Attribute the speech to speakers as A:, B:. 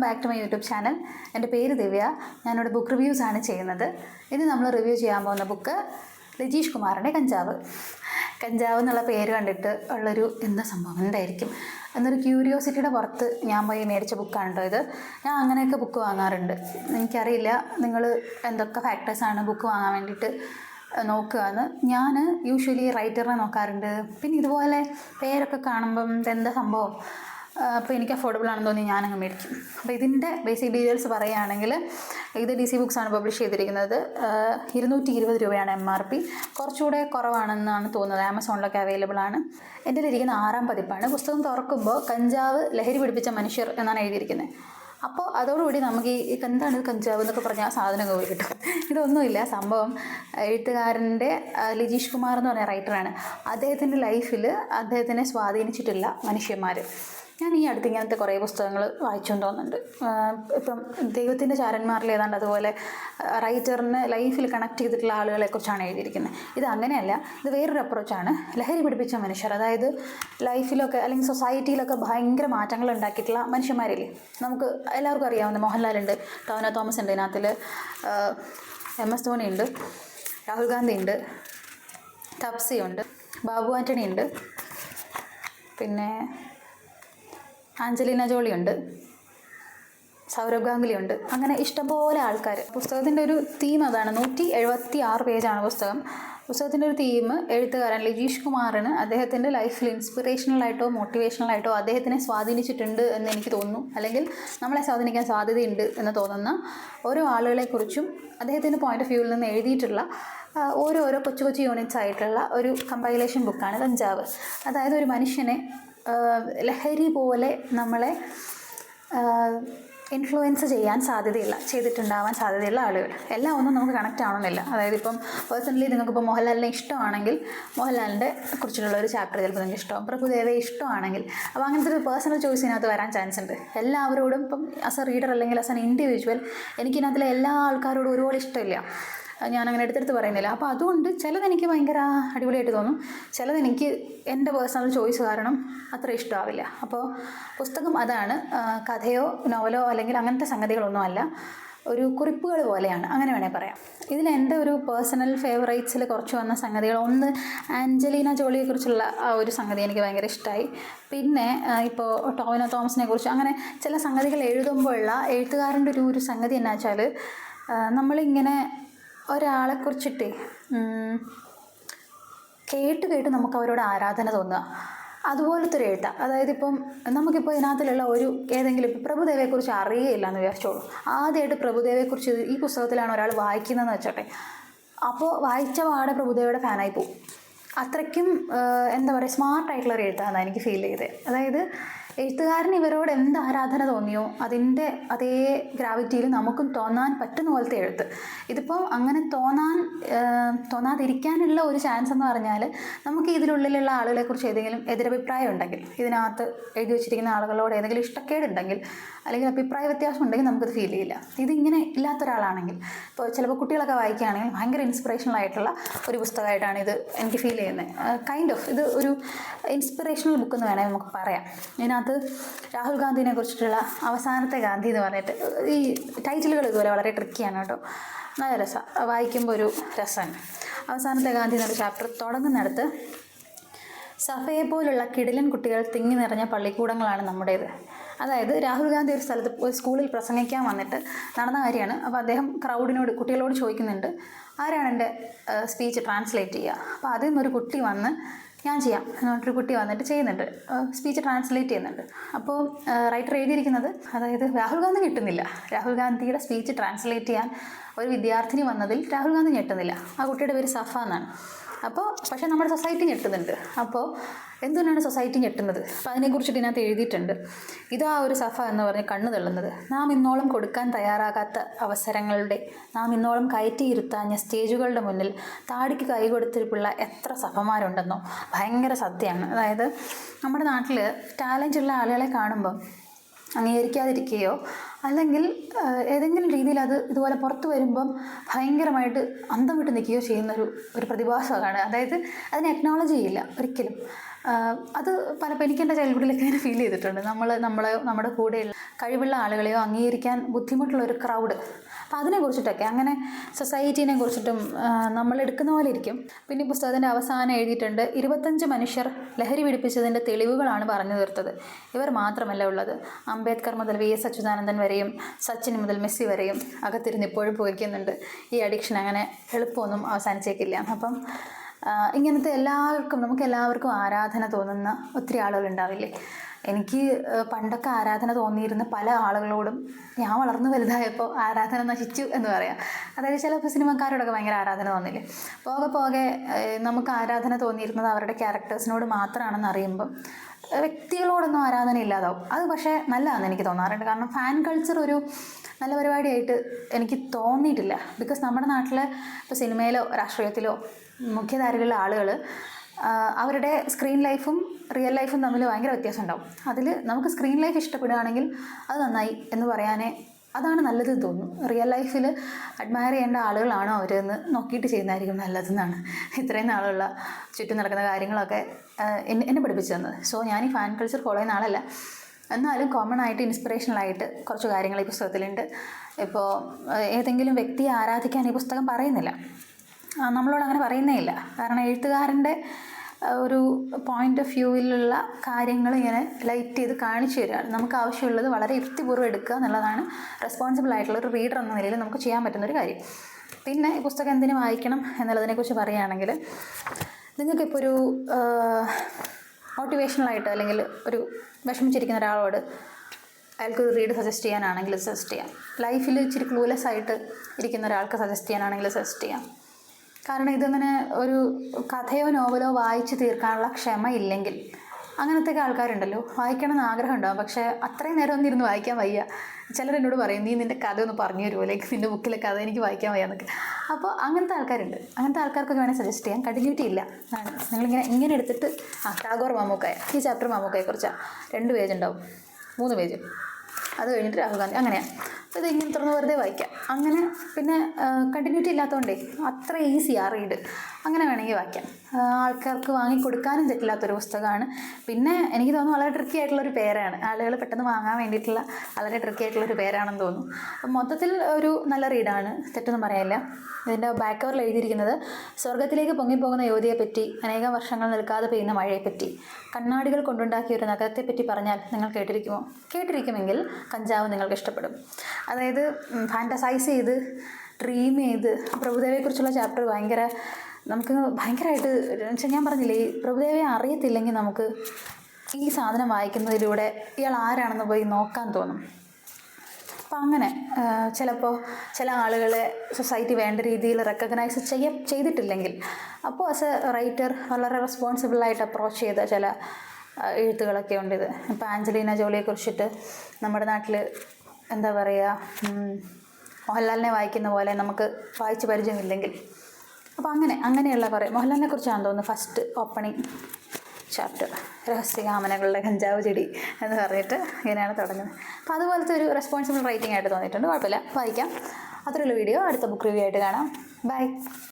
A: Back to my YouTube channel എന്റെ പേര് ദിവ്യ. ഞാനിവിടെ ബുക്ക് റിവ്യൂസ് ആണ് ചെയ്യുന്നത്. ഇത് നമ്മൾ റിവ്യൂ ചെയ്യാൻ പോകുന്ന ബുക്ക് രജീഷ് കുമാറിന്റെ കഞ്ചാവ്. കഞ്ചാവ് എന്നുള്ള പേര് കണ്ടിട്ട് ഉള്ളൊരു എന്താ സംഭവം? എന്തായിരിക്കും? എന്നൊരു ക്യൂരിയോസിറ്റിയുടെ പുറത്ത് ഞാൻ പോയി മേടിച്ച ബുക്കാണ് കേട്ടോ ഇത്. ഞാൻ അങ്ങനെയൊക്കെ ബുക്ക് വാങ്ങാറുണ്ട്. എനിക്കറിയില്ല നിങ്ങൾ എന്തൊക്കെ ഫാക്ടേഴ്സാണ് ബുക്ക് വാങ്ങാൻ വേണ്ടിയിട്ട് നോക്കുകയെന്ന് ഞാൻ യൂഷ്വലി റൈറ്ററിനെ നോക്കാറുണ്ട്. പിന്നെ ഇതുപോലെ പേരൊക്കെ കാണുമ്പം ഇതെന്താ സംഭവം? അപ്പോൾ എനിക്ക് അഫോർഡബിൾ ആണെന്ന് തോന്നി ഞാനങ്ങ് മേടിക്കും അപ്പോൾ ഇതിന്റെ ബേസിക് ഡീറ്റെയിൽസ് പറയുകയാണെങ്കിൽ ഇത് ഡി സി ബുക്സാണ് പബ്ലിഷ് ചെയ്തിരിക്കുന്നത്. ഇരുന്നൂറ്റി ഇരുപത് രൂപയാണ് എം ആർ പി കുറച്ചുകൂടെ കുറവാണെന്നാണ് തോന്നുന്നത്. ആമസോണിലൊക്കെ അവൈലബിൾ ആണ്. എന്റെ ഇരിക്കുന്ന ആറാം പതിപ്പാണ്. പുസ്തകം തുറക്കുമ്പോൾ കഞ്ചാവ് ലഹരി പിടിപ്പിച്ച മനുഷ്യർ എന്നാണ് എഴുതിയിരിക്കുന്നത്. അപ്പോൾ അതോടുകൂടി നമുക്ക് ഈ എന്താണ് ഇത് കഞ്ചാവ് എന്നൊക്കെ പറഞ്ഞ ആ സാധനം പോയി കിട്ടും. ഇതൊന്നുമില്ല. സംഭവം എഴുത്തുകാരന്റെ ലിജീഷ് കുമാർ എന്ന് പറഞ്ഞ റൈറ്ററാണ് അദ്ദേഹത്തിന്റെ ലൈഫിൽ അദ്ദേഹത്തിനെ സ്വാധീനിച്ചിട്ടില്ല മനുഷ്യന്മാർ ഞാൻ ഈ അടുത്ത് ഇങ്ങനത്തെ കുറേ പുസ്തകങ്ങൾ വായിച്ചു എന്ന് തോന്നുന്നുണ്ട് ഇപ്പം ദൈവത്തിന്റെ ചാരന്മാരിൽ ഏതാണ്ട് അതുപോലെ റൈറ്ററിന് ലൈഫിൽ കണക്ട് ചെയ്തിട്ടുള്ള ആളുകളെ കുറിച്ചാണ് എഴുതിയിരിക്കുന്നത്. ഇത് അങ്ങനെയല്ല ഇത് വേറൊരു അപ്രോച്ചാണ്. ലഹരി പിടിപ്പിച്ച മനുഷ്യർ അതായത് ലൈഫിലൊക്കെ അല്ലെങ്കിൽ സൊസൈറ്റിയിലൊക്കെ ഭയങ്കര മാറ്റങ്ങൾ ഉണ്ടാക്കിയിട്ടുള്ള മനുഷ്യന്മാരില്ലേ? നമുക്ക് എല്ലാവർക്കും അറിയാവുന്ന മോഹൻലാലുണ്ട് ടോന തോമസ് ഉണ്ട് ഇതിനകത്തിൽ എം എസ് ധോണി ഉണ്ട് രാഹുൽ ഗാന്ധി ഉണ്ട് തപ്സി ഉണ്ട് ബാബു ആന്റണി ഉണ്ട് പിന്നെ ആഞ്ചലീന ജോളി ഉണ്ട് സൗരഭ് ഗാംഗുലി ഉണ്ട് അങ്ങനെ ഇഷ്ടംപോലെ ആൾക്കാർ പുസ്തകത്തിന്റെ ഒരു തീം അതാണ്. നൂറ്റി എഴുപത്തി ആറ് പേജാണ് പുസ്തകം. പുസ്തകത്തിന്റെ ഒരു തീം എഴുത്തുകാരൻ ലിജീഷ് കുമാറിന് അദ്ദേഹത്തിന്റെ ലൈഫിൽ ഇൻസ്പിറേഷണലായിട്ടോ മോട്ടിവേഷണലായിട്ടോ അദ്ദേഹത്തിനെ സ്വാധീനിച്ചിട്ടുണ്ട് എന്ന് എനിക്ക് തോന്നുന്നു. അല്ലെങ്കിൽ നമ്മളെ സ്വാധീനിക്കാൻ സാധ്യതയുണ്ട് എന്ന് തോന്നുന്ന ഓരോ ആളുകളെക്കുറിച്ചും അദ്ദേഹത്തിന്റെ പോയിന്റ് ഓഫ് വ്യൂവിൽ നിന്ന് എഴുതിയിട്ടുള്ള ഓരോരോ കൊച്ചു കൊച്ചു യൂണിറ്റ്സ് ആയിട്ടുള്ള ഒരു കമ്പൈലേഷൻ ബുക്കാണ് കഞ്ചാവ്. അതായത് ഒരു മനുഷ്യനെ ലഹരി പോലെ നമ്മളെ ഇൻഫ്ലുവൻസ് ചെയ്യാൻ സാധ്യതയില്ല ചെയ്തിട്ടുണ്ടാവാൻ സാധ്യതയുള്ള ആളുകൾ. എല്ലാം ഒന്നും നമുക്ക് കണക്റ്റ് ആവണമെന്നില്ല. അതായത് ഇപ്പം പേഴ്സണലി നിങ്ങൾക്കിപ്പോൾ മോഹൻലാലിനെ ഇഷ്ടമാണെങ്കിൽ മോഹൻലാലിന്റെ കുറിച്ചിട്ടുള്ള ഒരു ചാപ്റ്റർ ചിലപ്പോൾ നിങ്ങൾക്ക് ഇഷ്ടമാവും. പ്രഭുദേവയെ ഇഷ്ടമാണെങ്കിൽ അപ്പോൾ അങ്ങനത്തെ ഒരു പേഴ്സണൽ ചോയ്സ് ഇതിനകത്ത് വരാൻ ചാൻസ് ഉണ്ട്. എല്ലാവരോടും ഇപ്പം ആസ് എ റീഡർ അല്ലെങ്കിൽ ആസ് എൻ ഇൻഡിവിജ്വൽ എനിക്കിതിനകത്തിലെ എല്ലാ ആൾക്കാരോടും ഒരുപോലെ ഇഷ്ടമില്ല. ഞാൻ അങ്ങനെ എടുത്തെടുത്ത് പറയുന്നില്ല. അപ്പോൾ അതുകൊണ്ട് ചിലതെനിക്ക് ഭയങ്കര അടിപൊളിയായിട്ട് തോന്നും. ചിലതെനിക്ക് എന്റെ പേഴ്സണൽ ചോയ്സ് കാരണം അത്ര ഇഷ്ടമാവില്ല അപ്പോൾ പുസ്തകം അതാണ് കഥയോ നോവലോ അല്ലെങ്കിൽ അങ്ങനത്തെ സംഗതികളൊന്നും അല്ല ഒരു കുറിപ്പുകൾ പോലെയാണ്. അങ്ങനെ വേണേൽ പറയാം. ഇതിൽ എന്റെ ഒരു പേഴ്സണൽ ഫേവറേറ്റ്സിൽ കുറച്ച് വന്ന സംഗതികൾ. ഒന്ന് ആഞ്ചലീന ജോളിയെക്കുറിച്ചുള്ള ആ ഒരു സംഗതി എനിക്ക് ഭയങ്കര ഇഷ്ടമായി പിന്നെ ഇപ്പോൾ ടോവിനോ തോമസിനെ കുറിച്ച് അങ്ങനെ ചില സംഗതികൾ എഴുതുമ്പോഴുള്ള എഴുത്തുകാരന്റെ ഒരു ഒരു സംഗതി എന്നാ വെച്ചാൽ നമ്മളിങ്ങനെ ഒരാളെക്കുറിച്ചിട്ടേ കുറിച്ചിട്ട് കേട്ട് കേട്ട് നമുക്ക് അവരോട് ആരാധന തോന്നുക. അതുപോലത്തെ ഒരു എഴുത്ത. അതായത് ഇപ്പം നമുക്കിപ്പോൾ ഇതിനകത്തിലുള്ള ഒരു ഏതെങ്കിലും ഇപ്പം പ്രഭുദേവയെക്കുറിച്ച് അറിയില്ല എന്ന് വിചാരിച്ചോളൂ. ആദ്യമായിട്ട് പ്രഭുദേവയെക്കുറിച്ച് ഈ പുസ്തകത്തിലാണ് ഒരാൾ വായിക്കുന്നതെന്ന് വെച്ചോട്ടെ. അപ്പോൾ വായിച്ച പാടെ പ്രഭുദേവയുടെ ഫാനായി പോകും അത്രയ്ക്കും എന്താ പറയുക സ്മാർട്ടായിട്ടുള്ള ഒരു എഴുത്താണ് എനിക്ക് ഫീൽ ചെയ്തത്. അതായത് എഴുത്തുകാരൻ ഇവരോട് എന്ത് ആരാധന തോന്നിയോ അതിന്റെ അതേ ഗ്രാവിറ്റിയിൽ നമുക്കും തോന്നാൻ പറ്റുന്ന പോലത്തെ എഴുത്ത്. ഇതിപ്പോൾ അങ്ങനെ തോന്നാൻ തോന്നാതിരിക്കാനുള്ള ഒരു ചാൻസ് എന്ന് പറഞ്ഞാൽ നമുക്ക് ഇതിനുള്ളിലുള്ള ആളുകളെക്കുറിച്ച് ഏതെങ്കിലും എതിരഭിപ്രായം ഉണ്ടെങ്കിൽ ഇതിനകത്ത് എഴുതി വെച്ചിരിക്കുന്ന ആളുകളോട് ഏതെങ്കിലും ഇഷ്ടക്കേടുണ്ടെങ്കിൽ അല്ലെങ്കിൽ അഭിപ്രായ വ്യത്യാസം ഉണ്ടെങ്കിൽ നമുക്കത് ഫീൽ ചെയ്യില്ല. ഇതിങ്ങനെ ഇല്ലാത്ത ഒരാളാണെങ്കിൽ ഇപ്പോൾ ചിലപ്പോൾ കുട്ടികളൊക്കെ വായിക്കുകയാണെങ്കിൽ ഭയങ്കര ഇൻസ്പിറേഷണൽ ആയിട്ടുള്ള ഒരു പുസ്തകമായിട്ടാണ് ഇത് എനിക്ക് ഫീൽ ചെയ്യുന്നത്. കൈൻഡ് ഓഫ് ഇത് ഒരു ഇൻസ്പിറേഷണൽ ബുക്ക് എന്ന് വേണമെങ്കിൽ നമുക്ക് പറയാം. ഇതിനകത്ത് രാഹുൽ ഗാന്ധിനെ കുറിച്ചിട്ടുള്ള അവസാനത്തെ ഗാന്ധി എന്ന് പറഞ്ഞിട്ട് ഈ ടൈറ്റിലുകൾ ഇതുപോലെ വളരെ ട്രിക്കിയാണ് കേട്ടോ. നല്ല രസമാണ് വായിക്കുമ്പോൾ ഒരു രസമാണ്. അവസാനത്തെ ഗാന്ധി എന്നൊരു ചാപ്റ്റർ തുടങ്ങുന്നിടത്ത് സഫയെ പോലുള്ള കിടിലൻ കുട്ടികൾ തിങ്ങി നിറഞ്ഞ പള്ളിക്കൂടങ്ങളാണ് നമ്മുടേത്. അതായത് രാഹുൽ ഗാന്ധി ഒരു സ്ഥലത്ത് ഒരു സ്കൂളിൽ പ്രസംഗിക്കാൻ വന്നിട്ട് നടന്ന കാര്യമാണ്. അപ്പോൾ അദ്ദേഹം ക്രൗഡിനോട് കുട്ടികളോട് ചോദിക്കുന്നുണ്ട് ആരാണ് എന്റെ സ്പീച്ച് ട്രാൻസ്ലേറ്റ് ചെയ്യുക? അപ്പോൾ അതിൽ നിന്നൊരു കുട്ടി വന്ന് ഞാൻ ചെയ്യാം എന്ന് കുട്ടി വന്നിട്ട് ചെയ്യുന്നുണ്ട്. സ്പീച്ച് ട്രാൻസ്ലേറ്റ് ചെയ്യുന്നുണ്ട്. അപ്പോൾ റൈറ്റർ എഴുതിയിരിക്കുന്നത് അതായത് രാഹുൽ ഗാന്ധി കിട്ടുന്നില്ല രാഹുൽ ഗാന്ധിയുടെ സ്പീച്ച് ട്രാൻസ്ലേറ്റ് ചെയ്യാൻ ഒരു വിദ്യാർത്ഥിനി വന്നതിൽ രാഹുൽ ഗാന്ധി ഞെട്ടുന്നില്ല. ആ കുട്ടിയുടെ പേര് സഫ എന്നാണ്. അപ്പോൾ പക്ഷേ നമ്മുടെ സൊസൈറ്റി ഞെട്ടുന്നുണ്ട്. അപ്പോൾ എന്തുകൊണ്ടാണ് സൊസൈറ്റി ഞെട്ടുന്നത്? അപ്പോൾ അതിനെക്കുറിച്ചിട്ട് ഇതിനകത്ത് എഴുതിയിട്ടുണ്ട്. ഇതാ ഒരു സഫ എന്ന് പറഞ്ഞ് കണ്ണു തള്ളുന്നത്. നാം ഇന്നോളം കൊടുക്കാൻ തയ്യാറാകാത്ത അവസരങ്ങളുടെ നാം ഇന്നോളം കയറ്റിയിരുത്താഞ്ഞ സ്റ്റേജുകളുടെ മുന്നിൽ താടിക്ക് കൈ കൊടുത്തിരിപ്പുള്ള എത്ര സഫമാരുണ്ടെന്നോ. ഭയങ്കര സത്യമാണ്. അതായത് നമ്മുടെ നാട്ടിൽ ടാലന്റ് ഉള്ള ആളുകളെ കാണുമ്പം അംഗീകരിക്കാതിരിക്കുകയോ അല്ലെങ്കിൽ ഏതെങ്കിലും രീതിയിൽ അത് ഇതുപോലെ പുറത്തു വരുമ്പം ഭയങ്കരമായിട്ട് അന്തം വിട്ട് നിൽക്കുകയോ ചെയ്യുന്നൊരു ഒരു പ്രതിഭാസമാണ്. അതായത് അതിനെ അക്നോളജ് ചെയ്യില്ല ഒരിക്കലും. അത് പലപ്പോൾ എനിക്ക് എന്റെ ചൈൽഡ്ഹുഡിലൊക്കെ ഇങ്ങനെ ഫീൽ ചെയ്തിട്ടുണ്ട്. നമ്മൾ നമ്മളെ നമ്മുടെ കൂടെയുള്ള കഴിവുള്ള ആളുകളെയോ അംഗീകരിക്കാൻ ബുദ്ധിമുട്ടുള്ള ഒരു ക്രൗഡ് അപ്പം അതിനെക്കുറിച്ചിട്ടൊക്കെ അങ്ങനെ സൊസൈറ്റീനെ കുറിച്ചിട്ടും നമ്മൾ എടുക്കുന്ന പോലെ ഇരിക്കും. പിന്നെ പുസ്തകത്തിന്റെ അവസാനം എഴുതിയിട്ടുണ്ട് ഇരുപത്തഞ്ച് മനുഷ്യർ ലഹരി പിടിപ്പിച്ചതിന്റെ തെളിവുകളാണ് പറഞ്ഞു തീർത്തത്. ഇവർ മാത്രമല്ല ഉള്ളത്. അംബേദ്കർ മുതൽ വി. എസ്. അച്യുതാനന്ദൻ വരെയും സച്ചിൻ മുതൽ മെസ്സി വരെയും അകത്തിരുന്ന് ഇപ്പോഴും പോയിക്കുന്നുണ്ട് ഈ അഡിക്ഷൻ അങ്ങനെ എളുപ്പമൊന്നും അവസാനിച്ചേക്കില്ല. അപ്പം ഇങ്ങനത്തെ എല്ലാവർക്കും നമുക്ക് എല്ലാവർക്കും ആരാധന തോന്നുന്ന ഒത്തിരി ആളുകളുണ്ടാവില്ലേ എനിക്ക് പണ്ടൊക്കെ ആരാധന തോന്നിയിരുന്ന പല ആളുകളോടും ഞാൻ വളർന്നു വലുതായപ്പോൾ ആരാധന നശിച്ചു എന്ന് പറയാം. അതായത് ചില സിനിമക്കാരോടൊക്കെ ഭയങ്കര ആരാധന തോന്നില്ലേ? പോകെ പോകെ നമുക്ക് ആരാധന തോന്നിയിരുന്നത് അവരുടെ ക്യാരക്ടേഴ്സിനോട് മാത്രമാണെന്ന് അറിയുമ്പം വ്യക്തികളോടൊന്നും ആരാധന ഇല്ലാതാവും. അത് പക്ഷേ നല്ലതാണെന്ന് എനിക്ക് തോന്നാറുണ്ട്. കാരണം ഫാൻ കൾച്ചർ ഒരു നല്ല പരിപാടിയായിട്ട് എനിക്ക് തോന്നിയിട്ടില്ല. ബിക്കോസ് നമ്മുടെ നാട്ടിൽ ഇപ്പോൾ സിനിമയിലോ രാഷ്ട്രീയത്തിലോ മുഖ്യധാരകളിലെ ആളുകൾ അവരുടെ സ്ക്രീൻ ലൈഫും റിയൽ ലൈഫും തമ്മിൽ ഭയങ്കര വ്യത്യാസം ഉണ്ടാവും. അതിൽ നമുക്ക് സ്ക്രീൻ ലൈഫ് ഇഷ്ടപ്പെടുകയാണെങ്കിൽ അത് നന്നായി എന്ന് പറയാനേ അതാണ് നല്ലത് തോന്നുന്നു. റിയൽ ലൈഫിൽ അഡ്മയർ ചെയ്യേണ്ട ആളുകളാണോ അവരെന്ന് നോക്കിയിട്ട് ചെയ്യുന്നതായിരിക്കും നല്ലതെന്നാണ്. ഇത്രയും നാളുള്ള ചുറ്റും നടക്കുന്ന കാര്യങ്ങളൊക്കെ എന്നെ പഠിപ്പിച്ചു തന്നത്. സോ ഞാൻ ഈ ഫാൻ കൾച്ചർ ഫോളോ ചെയ്യുന്ന ആളല്ല. എന്നാലും കോമൺ ആയിട്ട് ഇൻസ്പിറേഷണലായിട്ട് കുറച്ച് കാര്യങ്ങൾ ഈ പുസ്തകത്തിലുണ്ട്. ഇപ്പോൾ ഏതെങ്കിലും വ്യക്തിയെ ആരാധിക്കാൻ ഈ പുസ്തകം പറയുന്നില്ല. നമ്മളോട് അങ്ങനെ പറയുന്നേ ഇല്ല. കാരണം എഴുത്തുകാരന്റെ ഒരു പോയിന്റ് ഓഫ് വ്യൂവിലുള്ള കാര്യങ്ങൾ ഇങ്ങനെ ലൈറ്റ് ചെയ്ത് കാണിച്ചു തരികയാണ്. നമുക്ക് ആവശ്യമുള്ളത് വളരെ യുക്തിപൂർവം എടുക്കുക എന്നുള്ളതാണ് റെസ്പോൺസിബിൾ ആയിട്ടുള്ള ഒരു റീഡർ എന്ന നിലയിൽ നമുക്ക് ചെയ്യാൻ പറ്റുന്ന ഒരു കാര്യം. പിന്നെ ഈ പുസ്തകം എന്തിനു വായിക്കണം എന്നുള്ളതിനെക്കുറിച്ച് പറയുകയാണെങ്കിൽ നിങ്ങൾക്കിപ്പോൾ ഒരു മോട്ടിവേഷണലായിട്ട് അല്ലെങ്കിൽ ഒരു വിഷമിച്ചിരിക്കുന്ന ഒരാളോട് അയാൾക്ക് ഒരു റീഡ് സജസ്റ്റ് ചെയ്യാനാണെങ്കിൽ സജസ്റ്റ് ചെയ്യാം. ലൈഫിൽ ഇച്ചിരി ക്ലൂലെസ് ആയിട്ട് ഇരിക്കുന്ന ഒരാൾക്ക് സജസ്റ്റ് ചെയ്യാനാണെങ്കിൽ സജസ്റ്റ് ചെയ്യാം. കാരണം ഇതിങ്ങനെ ഒരു കഥയോ നോവലോ വായിച്ച് തീർക്കാനുള്ള ക്ഷമ ഇല്ലെങ്കിൽ അങ്ങനത്തെ ഒക്കെ ആൾക്കാരുണ്ടല്ലോ. വായിക്കണം എന്ന് ആഗ്രഹം ഉണ്ടാവും പക്ഷേ അത്രയും നേരം ഒന്നും ഇരുന്ന് വായിക്കാൻ വയ്യ. ചിലർ എന്നോട് പറയും നീ നിന്റെ കഥ ഒന്ന് പറഞ്ഞു തരുമോ? ലൈക്ക് നിന്റെ ബുക്കിലെ കഥ എനിക്ക് വായിക്കാൻ വയ്യ എന്നൊക്കെ. അപ്പോൾ അങ്ങനത്തെ ആൾക്കാരുണ്ട്. അങ്ങനത്തെ ആൾക്കാർക്കൊക്കെ വേണേൽ സജസ്റ്റ് ചെയ്യാം. കണ്ടിന്യൂറ്റി ഇല്ല. ആണ്. നിങ്ങളിങ്ങനെ ഇങ്ങനെ എടുത്തിട്ട് ആ ടാഗോർ മാമൂക്കായ. ഈ ചാപ്റ്റർ മാമൂക്കായെക്കുറിച്ചാണ് രണ്ട് പേജ് ഉണ്ടാവും മൂന്ന് പേജ്. അത് കഴിഞ്ഞിട്ട് രാഹുൽ ഗാന്ധി. അങ്ങനെയാണ് അപ്പോൾ ഇത് ഇങ്ങനെ തുറന്ന് വെറുതെ വായിക്കാം. അങ്ങനെ പിന്നെ കണ്ടിന്യൂറ്റി ഇല്ലാത്തതുകൊണ്ടേ അത്ര ഈസി ആ റീഡ് അങ്ങനെ വേണമെങ്കിൽ വായിക്കാം. ആൾക്കാർക്ക് വാങ്ങിക്കൊടുക്കാനും തെറ്റില്ലാത്തൊരു പുസ്തകമാണ്. പിന്നെ എനിക്ക് തോന്നുന്നു വളരെ ട്രിക്കി ആയിട്ടുള്ളൊരു പേരാണ്. ആളുകൾ പെട്ടെന്ന് വാങ്ങാൻ വേണ്ടിയിട്ടുള്ള വളരെ ട്രിക്കി ആയിട്ടുള്ളൊരു പേരാണെന്ന് തോന്നുന്നു. അപ്പം മൊത്തത്തിൽ ഒരു നല്ല റീഡാണ് തെറ്റൊന്നും പറയാനില്ല ഇതിന്റെ ബാക്ക് കവറിൽ എഴുതിയിരിക്കുന്നത് സ്വർഗത്തിലേക്ക് പൊങ്ങിപ്പോകുന്ന യുവതിയെപ്പറ്റി അനേകം വർഷങ്ങൾ നിൽക്കാതെ പെയ്യുന്ന മഴയെപ്പറ്റി കണ്ണാടികൾ കൊണ്ടുണ്ടാക്കിയ ഒരു നഗരത്തെപ്പറ്റി പറഞ്ഞാൽ നിങ്ങൾ കേട്ടിരിക്കുമോ? കേട്ടിരിക്കുമെങ്കിൽ കഞ്ചാവ് നിങ്ങൾക്ക് ഇഷ്ടപ്പെടും. അതായത് ഫാന്റസൈസ് ചെയ്ത് ഡ്രീം ചെയ്ത് പ്രഭുദേവയെക്കുറിച്ചുള്ള ചാപ്റ്റർ ഭയങ്കര നമുക്ക് ഭയങ്കരമായിട്ട് വെച്ചാൽ ഞാൻ പറഞ്ഞില്ലേ ഈ പ്രഭുദേവയെ അറിയത്തില്ലെങ്കിൽ നമുക്ക് ഈ സാധനം വായിക്കുന്നതിലൂടെ ഇയാൾ ആരാണെന്ന് പോയി നോക്കാൻ തോന്നും. അപ്പം അങ്ങനെ ചിലപ്പോൾ ചില ആളുകളെ സൊസൈറ്റി വേണ്ട രീതിയിൽ റെക്കഗ്നൈസ് ചെയ്യ ചെയ്തിട്ടില്ലെങ്കിൽ അപ്പോൾ ആസ് എ റൈറ്റർ വളരെ റെസ്പോൺസിബിളായിട്ട് അപ്രോച്ച് ചെയ്ത ചില എഴുത്തുകളൊക്കെ ഉണ്ട് ഇത്. ഇപ്പോൾ ആഞ്ചലീന ജോളിയെ കുറിച്ചിട്ട് നമ്മുടെ നാട്ടിൽ എന്താ പറയുക മോഹൻലാലിനെ വായിക്കുന്ന പോലെ നമുക്ക് വായിച്ച് പരിചയമില്ലെങ്കിൽ അപ്പോൾ അങ്ങനെ അങ്ങനെയുള്ള കുറേ മോഹൻലാലിനെ കുറിച്ചാണ് തോന്നുന്നു ഫസ്റ്റ് ഓപ്പണിംഗ് ചാപ്റ്റർ രഹസ്യകാമനകളുടെ കഞ്ചാവ് ചെടി എന്ന് പറഞ്ഞിട്ട് ഇങ്ങനെയാണ് തുടങ്ങുന്നത്. അപ്പോൾ അതുപോലത്തെ ഒരു റെസ്പോൺസിബിൾ റൈറ്റിംഗ് ആയിട്ട് തോന്നിയിട്ടുണ്ട് കുഴപ്പമില്ല. വായിക്കാം. അത്രയുള്ള വീഡിയോ അടുത്ത ബുക്ക് റിവ്യൂ ആയിട്ട് കാണാം. ബൈ